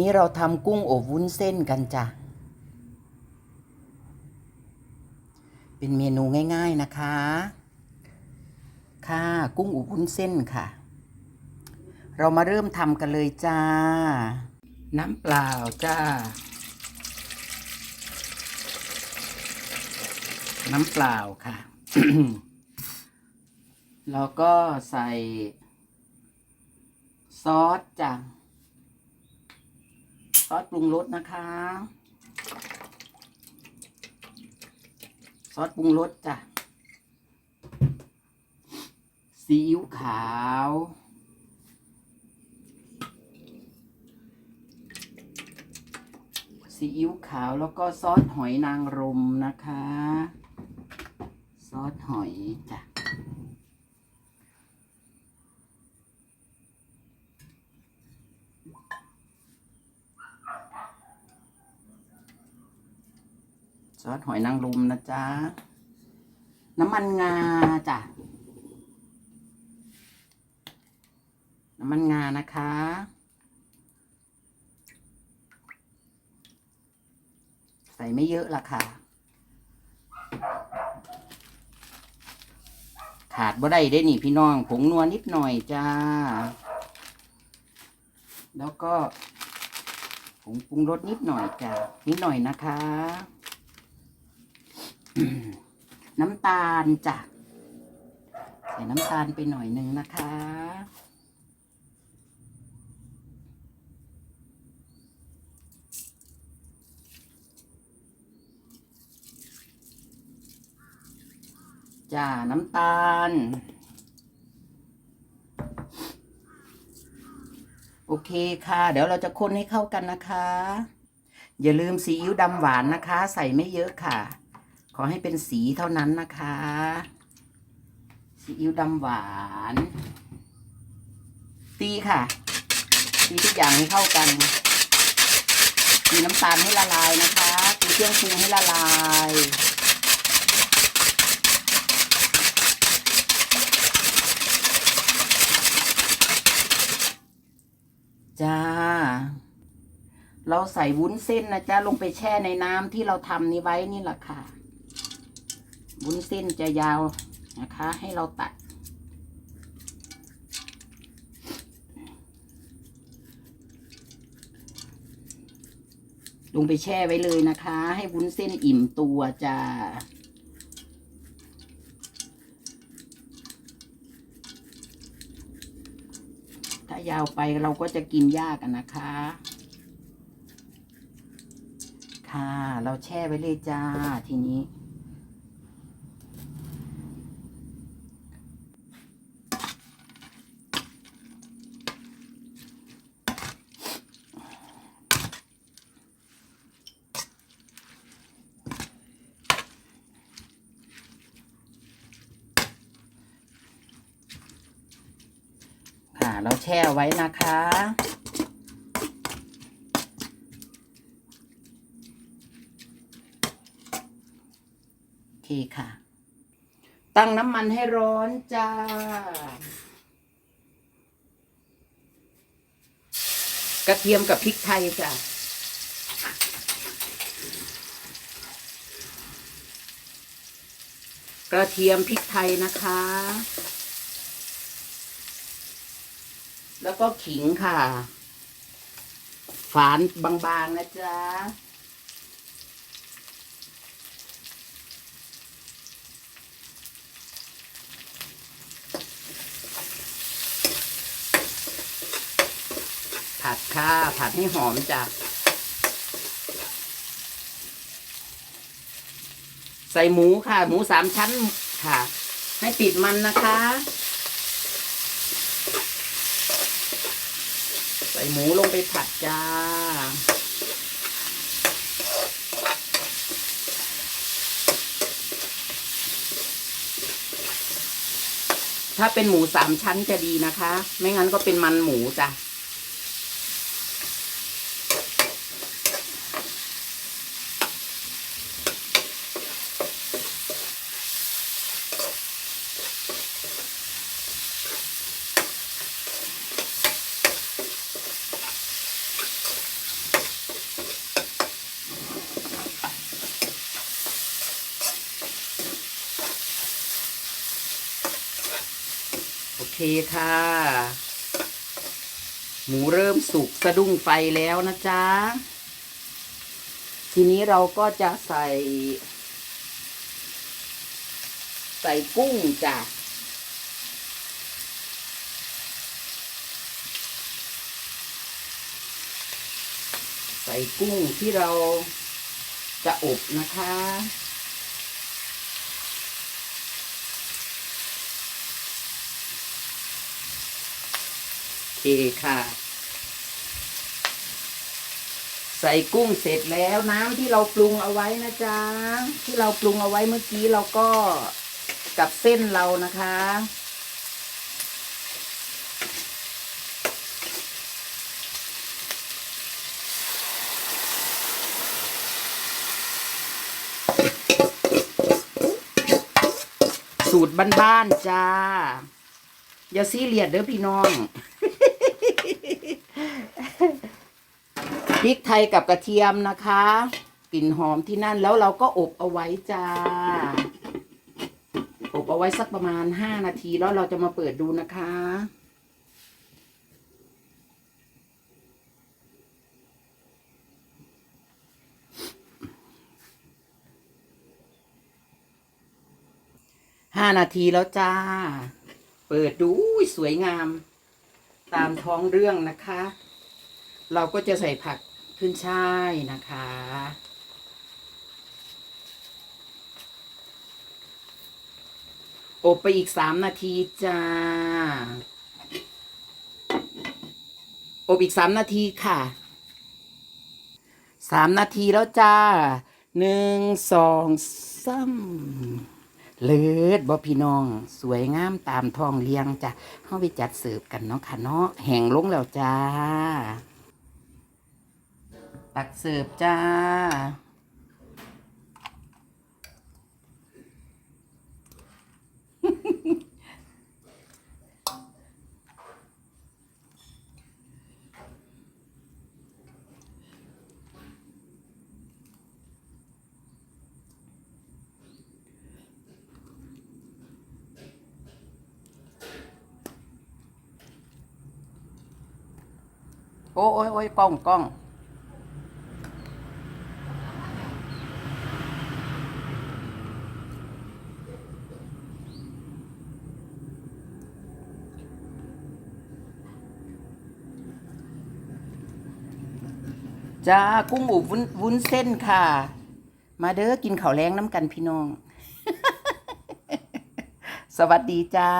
นี้เราทำกุ้งอบวุ้นเส้นกันจ้ะ เป็นเมนูง่ายๆนะคะ ค่ะกุ้งอบวุ้นเส้นค่ะ เรามาเริ่มทำกันเลยจ้า น้ำเปล่าจ้า น้ำเปล่าค่ะ แล้วก็ใส่ซอสจ้ะ ซอสปรุงรสนะคะ ซอสปรุงรสจ้ะซีอิ๊วขาว ซีอิ๊วขาวแล้วก็ซอสหอยนางรมนะคะ ซอสหอยจ้ะ ซอสหอยนางรมนะจ๊ะ น้ำมันงาจ้ะ น้ำมันงานะคะ ใส่ไม่เยอะละค่ะ ขาดบ่ได้ได้นี่พี่น้องผงนัวนิดหน่อยจ้า แล้วก็ผงปรุงรสนิดหน่อยจ้านิดหน่อยนะคะ น้ำตาลจ้ะใส่น้ำตาลไปหน่อยหนึ่งนะคะ จ้า น้ำตาล โอเคค่ะ เดี๋ยวเราจะคนให้เข้ากันนะคะ อย่าลืมซีอิ๊วดำหวานนะคะ ใส่ไม่เยอะค่ะ อให้เป็นสีเท่านั้นนะคะ ซีอิ๊วดำหวาน ตีค่ะ ตีทุกอย่างให้เข้ากัน ตีน้ำตาลให้ละลายนะคะ ตีเครื่องปรุงให้ละลายจ้า เราใส่วุ้นเส้นนะจ๊ะ ลงไปแช่ในน้ำที่เราทำนี้ไว้นี่แหละค่ะ วุ้นเส้นจะยาวนะคะ ให้เราตัด ลงไปแช่ไว้เลยนะคะ ให้วุ้นเส้นอิ่มตัวจ้าถ้ายาวไปเราก็จะกินยากนะคะ ค่ะ เราแช่ไว้เลยจ้าทีนี้ เราแช่ไว้นะคะ โอเคค่ะ ตั้งน้ำมันให้ร้อนจ้ากระเทียมกับพริกไทยจ้ะ กระเทียมพริกไทยนะคะ แล้วก็ขิงค่ะ ฝานบางๆนะจ๊ะผัดค่ะ ผัดให้หอมจ้ะใส่หมูค่ะ หมูสามชั้นค่ะ ให้ติดมันนะคะ ส่หมูลงไปผัดจ้า ถ้าเป็นหมูสามชั้นจะดีนะคะ ไม่งั้นก็เป็นมันหมูจ้ะ ค่ะ หมูเริ่มสุกสะดุ้งไฟแล้วนะจ๊ะ ทีนี้เราก็จะใส่ ใส่กุ้งจ้ะใส่กุ้งที่เราจะอบนะคะ เคค่ะ ใส่กุ้งเสร็จแล้วน้ำที่เราปรุงเอาไว้นะจ๊ะ ที่เราปรุงเอาไว้เมื่อกี้เราก็กับเส้นเรานะคะ สูตรบ้านๆจ้า อย่าซีเรียสเด้อพี่น้อง พริกไทยกับกระเทียมนะคะ กลิ่นหอมที่นั่นแล้วเราก็อบเอาไว้จ้า อบเอาไว้สักประมาณห้านาทีแล้วเราจะมาเปิดดูนะคะห้านาทีแล้วจ้า เปิดดูสวยงาม ตามท้องเรื่องนะคะ เราก็จะใส่ผักขึ้นช่ายนะคะ อบไปอีกสามนาทีจ้า อบอีกสามนาทีค่ะสามนาทีแล้วจ้าหนึ่งสองสาม เลิศบ่พี่น้อง สวยงามตามท้องเลี้ยงจ้ะเข้าไปจัดเสิร์ฟกันเนาะค่ะเนาะแห่งลงแล้วจ้า ตักเสิร์ฟจ้า โอ้ยโอ้ยโอ้ยกล้องกล้องจ้ากุ้งอบวุ้นวุ้นเส้นค่ะ มาเด้อกินข้าวแรงน้ำกันพี่น้อง สวัสดีจ้า